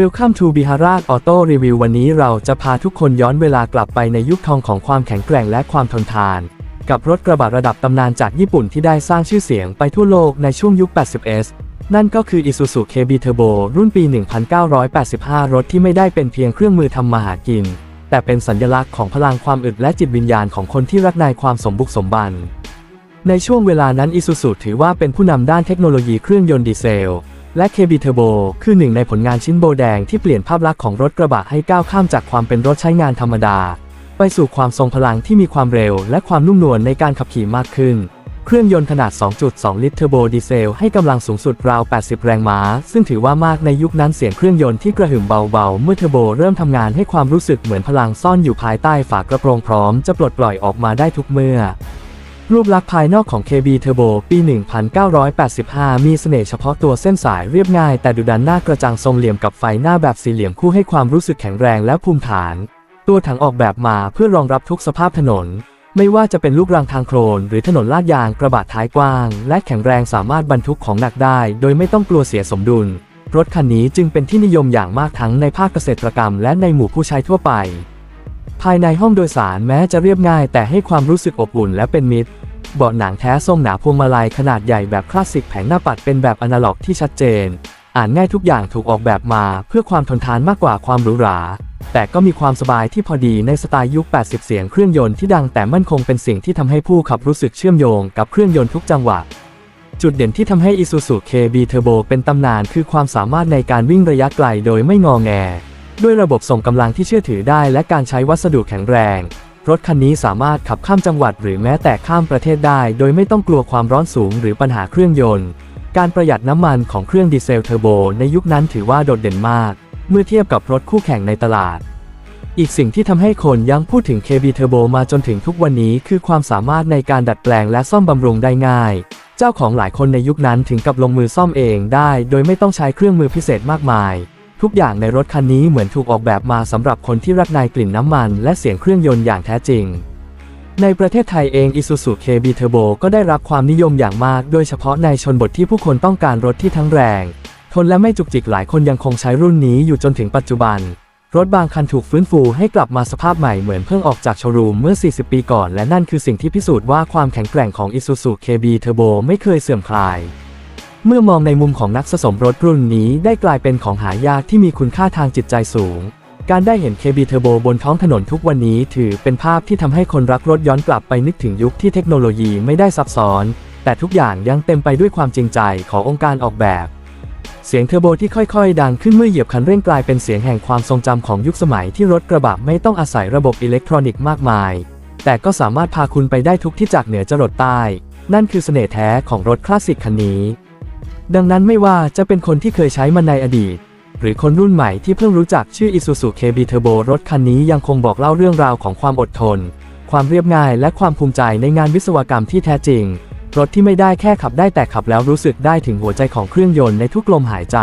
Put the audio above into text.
Welcome to Bharat Auto Review วันนี้เราจะพาทุกคนย้อนเวลากลับไปในยุคทองของความแข็งแกร่งและความทนทาน กับรถกระบะระดับตำนานจากญี่ปุ่นที่ได้สร้างชื่อเสียงไปทั่วโลกในช่วงยุค 80s นั่นก็คือ Isuzu KB Turbo รุ่นปี 1985 รถที่ไม่ได้เป็นเพียงเครื่องมือทำมาหากิน แต่เป็นสัญลักษณ์ของพลังความอึดและจิตวิญญาณของคนที่รักในความสมบุกสมบัน ในช่วงเวลานั้น Isuzu ถือว่าเป็นผู้นำด้านเทคโนโลยีเครื่องยนต์ดีเซล และ KB Turbo คือหนึ่งในผลงานชิ้นโบแดงที่เปลี่ยนภาพลักษณ์ของรถกระบะให้ก้าวข้ามจากความเป็นรถใช้งานธรรมดา ไปสู่ความทรงพลังที่มีความเร็ว และความนุ่มนวลในการขับขี่มากขึ้น เครื่องยนต์ขนาด 2.2 ลิตรเทอร์โบดีเซลให้กำลังสูงสุดราว 80 แรงม้า ซึ่งถือว่ามากในยุคนั้นเสียงเครื่องยนต์ที่กระหึ่มเบาๆ เมื่อเทอร์โบเริ่มทำงานให้ความรู้สึกเหมือนพลังซ่อนอยู่ภายใต้ฝากระโปรงพร้อมจะปลดปล่อยออกมาได้ทุกเมื่อ รูปลักษณ์ภายนอกของ KB Turbo ปี 1985 มีเสน่ห์เฉพาะตัวเส้นสายเรียบง่าย แต่ดุดันหน้ากระจังทรงเหลี่ยมกับไฟหน้าแบบสี่เหลี่ยมคู่ให้ความรู้สึกแข็งแรงและภูมิฐาน ตัวถังออกแบบมาเพื่อรองรับทุกสภาพถนน ไม่ว่าจะเป็นลูกรังทางโคลนหรือถนนลาดยางกระบะท้ายกว้าง และแข็งแรงสามารถบรรทุกของหนักได้ โดยไม่ต้องกลัวเสียสมดุล รถคันนี้จึงเป็นที่นิยมอย่างมากทั้งในภาคเกษตรกรรม และในหมู่ผู้ใช้ทั่วไป ภายในห้องโดยสารแม้จะเรียบง่าย แต่ให้ความรู้สึกอบอุ่นและเป็นมิตร เบาะหนังแท้ทรงหนาพวงมาลัยขนาดใหญ่แบบคลาสสิกแผงหน้าปัดเป็นแบบอนาล็อกที่ชัดเจน อ่านง่ายทุกอย่างถูกออกแบบมาเพื่อความทนทานมากกว่าความหรูหรา แต่ก็มีความสบายที่พอดีในสไตล์ยุค 80 เสียงเครื่องยนต์ที่ดังแต่มั่นคงเป็นสิ่งที่ทำให้ผู้ขับรู้สึกเชื่อมโยงกับเครื่องยนต์ทุกจังหวะจุดเด่นที่ทำให้ Isuzu KB Turbo เป็นตำนานคือความสามารถในการวิ่งระยะไกลโดยไม่งอแง ด้วยระบบส่งกำลังที่เชื่อถือได้และการใช้วัสดุแข็งแรง รถคันนี้สามารถขับข้ามจังหวัดหรือแม้แต่ข้ามประเทศได้ โดยไม่ต้องกลัวความร้อนสูงหรือปัญหาเครื่องยนต์ การประหยัดน้ำมันของเครื่องดีเซลเทอร์โบในยุคนั้นถือว่าโดดเด่นมาก เมื่อเทียบกับรถคู่แข่งในตลาด อีกสิ่งที่ทำให้คนยังพูดถึง KB Turbo มาจนถึงทุกวันนี้คือความสามารถในการดัดแปลงและซ่อมบำรุงได้ง่าย เจ้าของหลายคนในยุคนั้นถึงกับลงมือซ่อมเองได้ โดยไม่ต้องใช้เครื่องมือพิเศษมากมาย ทุกอย่างในรถคันนี้เหมือนถูกออกแบบมาสำหรับคนที่รักในกลิ่นน้ำมัน และเสียงเครื่องยนต์อย่างแท้จริง ในประเทศไทยเอง Isuzu KB Turbo ก็ได้รับความนิยมอย่างมาก โดยเฉพาะในชนบทที่ผู้คนต้องการรถที่ทั้งแรง ทนและไม่จุกจิกหลายคนยังคงใช้รุ่นนี้อยู่จนถึงปัจจุบัน รถบางคันถูกฟื้นฟูให้กลับมาสภาพใหม่เหมือนเพิ่งออกจากโชว์รูมเมื่อ 40 ปีก่อน และนั่นคือสิ่งที่พิสูจน์ว่าความแข็งแกร่งของ Isuzu KB Turbo ไม่เคยเสื่อมคลาย เมื่อมองในมุมของนักสะสมรถรุ่นนี้ได้กลายเป็นของหายากที่มีคุณค่าทางจิตใจสูง การได้เห็น KB Turbo บนท้องถนนทุกวันนี้ถือเป็นภาพที่ทำให้คนรักรถย้อนกลับไปนึกถึงยุคที่เทคโนโลยีไม่ได้ซับซ้อน แต่ทุกอย่างยังเต็มไปด้วยความจริงใจขององค์การออกแบบ เสียงเทอร์โบที่ค่อยๆ ดังขึ้นเมื่อเหยียบคันเร่งกลายเป็นเสียงแห่งความทรงจำของยุคสมัยที่รถกระบะไม่ต้องอาศัยระบบอิเล็กทรอนิกส์มากมาย แต่ก็สามารถพาคุณไปได้ทุกที่จากเหนือจรดใต้ นั่นคือเสน่ห์แท้ของรถคลาสสิกคันนี้ ดังนั้นไม่ว่าจะเป็นคนที่เคยใช้มันในอดีต หรือคนรุ่นใหม่ที่เพิ่งรู้จักชื่อ Isuzu KB Turbo รถคันนี้ยังคงบอกเล่าเรื่องราวของความอดทน ความเรียบง่ายและความภูมิใจในงานวิศวกรรมที่แท้จริง รถที่ไม่ได้แค่ขับได้แต่ขับแล้วรู้สึกได้ถึงหัวใจของเครื่องยนต์ในทุกลมหายใจ